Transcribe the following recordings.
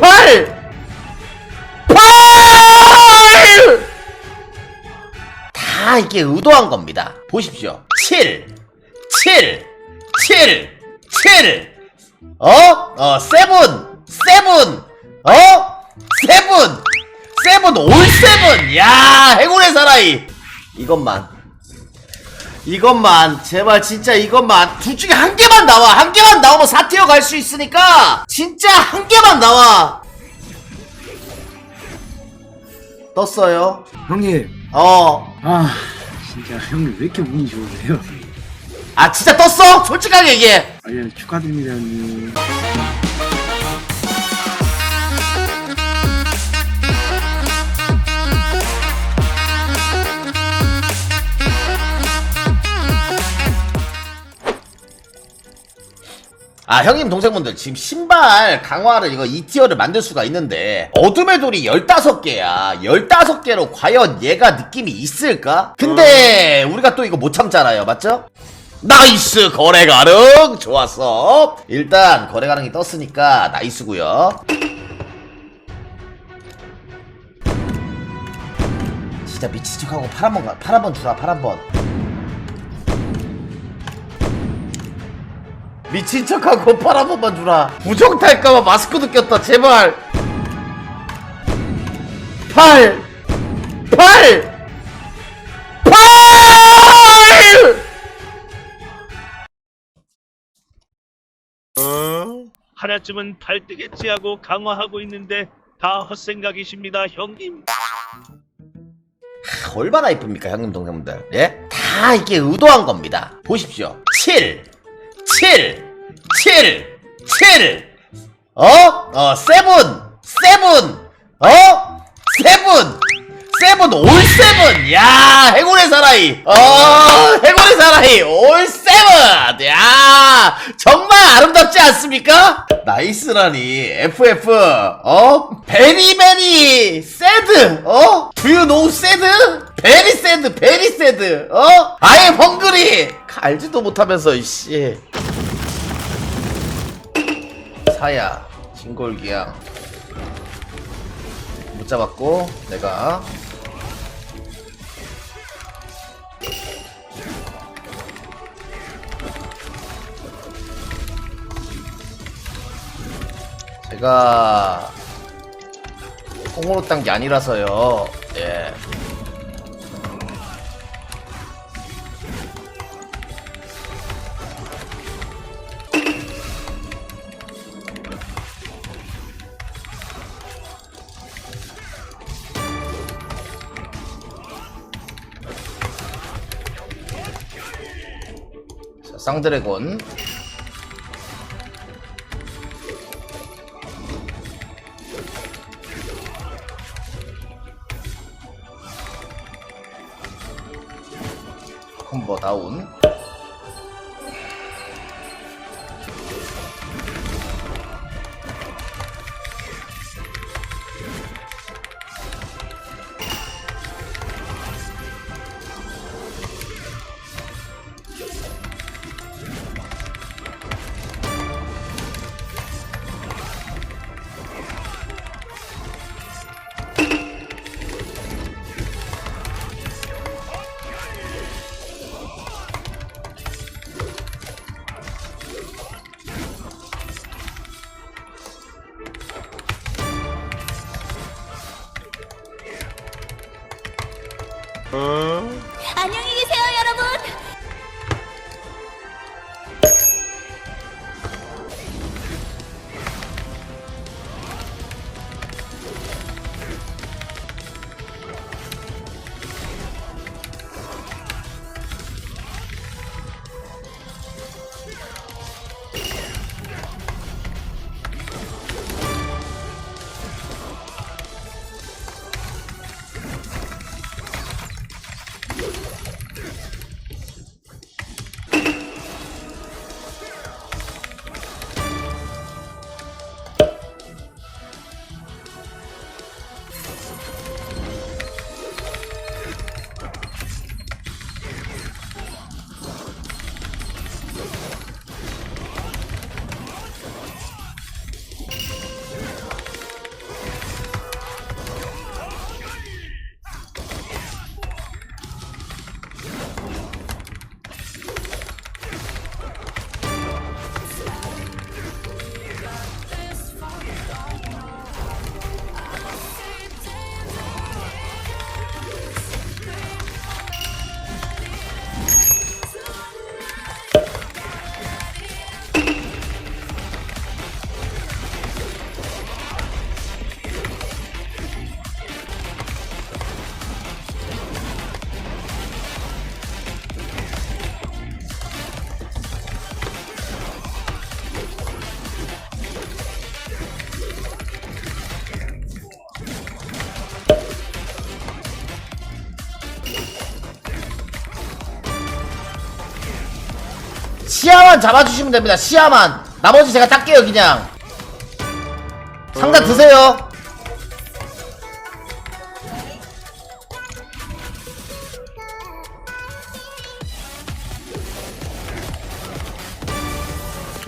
8 8 다 이게 의도한 겁니다. 보십시오. 7 7 7 7 어? 어, 세븐! 세븐! 어? 세븐! 세븐 올 세븐! 야 해골의 사나이! 이것만 이것만 제발 진짜 이것만 둘 중에 한 개만 나와. 한 개만 나오면 4티어 갈 수 있으니까 진짜 한 개만 나와. 떴어요? 형님. 어. 아 진짜 형님 왜 이렇게 운이 좋으세요? 아 진짜 떴어? 솔직하게 얘기해. 아예 축하드립니다 형님 아 형님 동생분들 지금 신발 강화를 이거 2티어를 만들 수가 있는데 어둠의 돌이 15개야. 15개로 과연 얘가 느낌이 있을까? 근데 우리가 또 이거 못 참잖아요. 맞죠? 나이스 거래 가능! 좋았어. 일단 거래 가능이 떴으니까 나이스고요. 진짜 미친 척하고 팔 한번 가, 팔 한번 주라 팔 한번 미친 척하고 팔한 번만 주라. 부정 탈까봐 마스크도 꼈다 제발. 8 8 8 하나쯤은 발뜨겠지 하고 강화하고 있는데 다 헛생각이십니다 형님. 얼마나 이쁩니까 형님 동생분들. 예? 다 이게 의도한 겁니다. 보십시오. 7 7 7 7 어? 어 세븐 세븐. 어? 세븐. 세븐 올 세븐. 야 해골의 사나이. 어 해골의 사나이. 올 세븐. 야 정말 아름답지 않습니까? 나이스라니. FF 어? 베리 베리 새드. 어? Do know sad? 베리 새드 베리 새드. 어? am hungry 알지도 못하면서 이씨 사야 진골기양 못 잡았고 내가. 제가 콩으로 딴 게 아니라서요. 예 쌍드래곤. 콤보 다운 시야만 잡아주시면 됩니다 시야만 나머지 제가 닦게요 그냥 상자 드세요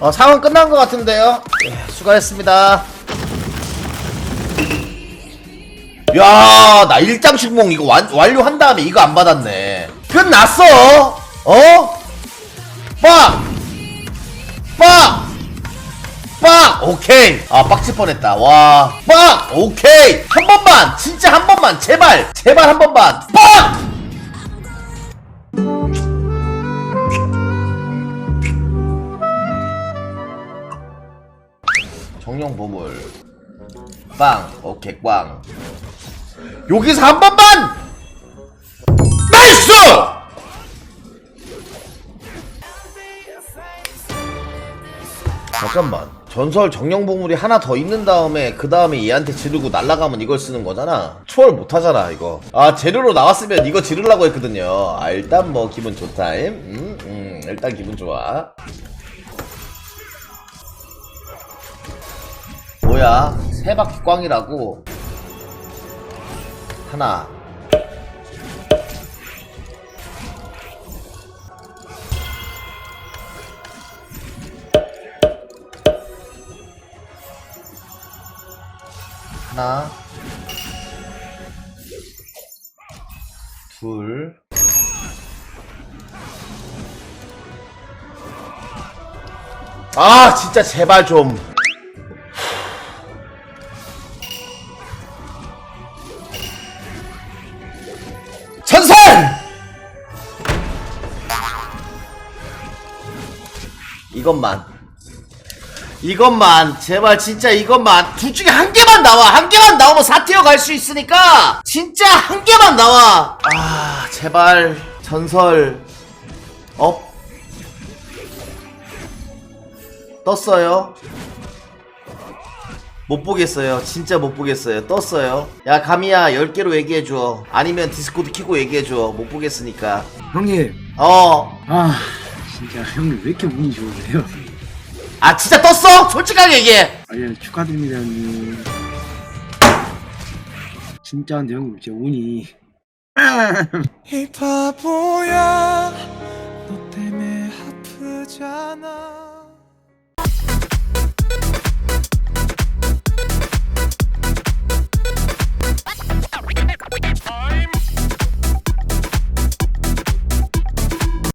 어 상황 끝난 것 같은데요 예, 수고하셨습니다 야, 나 일장 식몽 이거 완, 완료한 다음에 이거 안 받았네. 끝났어! 어? 오케이. 아, 빡칠 뻔했다. 와. 빡! 오케이. 한 번만! 진짜 한 번만! 제발! 제발 한 번만! 빡! 정령 보물. 빵. 오케이, 꽝. 여기서 한 번만! 나이스! 잠깐만. 전설 정령 보물이 하나 더 있는 다음에 그 다음에 얘한테 지르고 날아가면 이걸 쓰는 거잖아. 초월 못 하잖아 이거. 아 재료로 나왔으면 이거 지르려고 했거든요. 아 일단 뭐 기분 좋다임. 음, 음 일단 기분 좋아. 뭐야? 세 바퀴 꽝이라고. 하나. 하나. 둘. 아, 진짜 제발 좀. 전설! 이것만. 이것만. 제발 진짜 이것만. 둘 중에 한 개만 나와. 한 개만 나오면 4티어 갈 수 있으니까. 진짜 한 개만 나와. 아, 제발. 전설. 업. 떴어요. 못 보겠어요. 진짜 못 보겠어요. 떴어요. 야, 가미야, 10개로 얘기해줘. 아니면 디스코드 키고 얘기해줘. 못 보겠으니까. 형님 어. 아 진짜 형님 왜 이렇게 운이 좋으세요? 아, 진짜 떴어? 솔직하게 얘기해. 아니 축하드립니다 형님 진짜 근데 형님 진짜 운이 이 바보야 너 때문에 아프잖아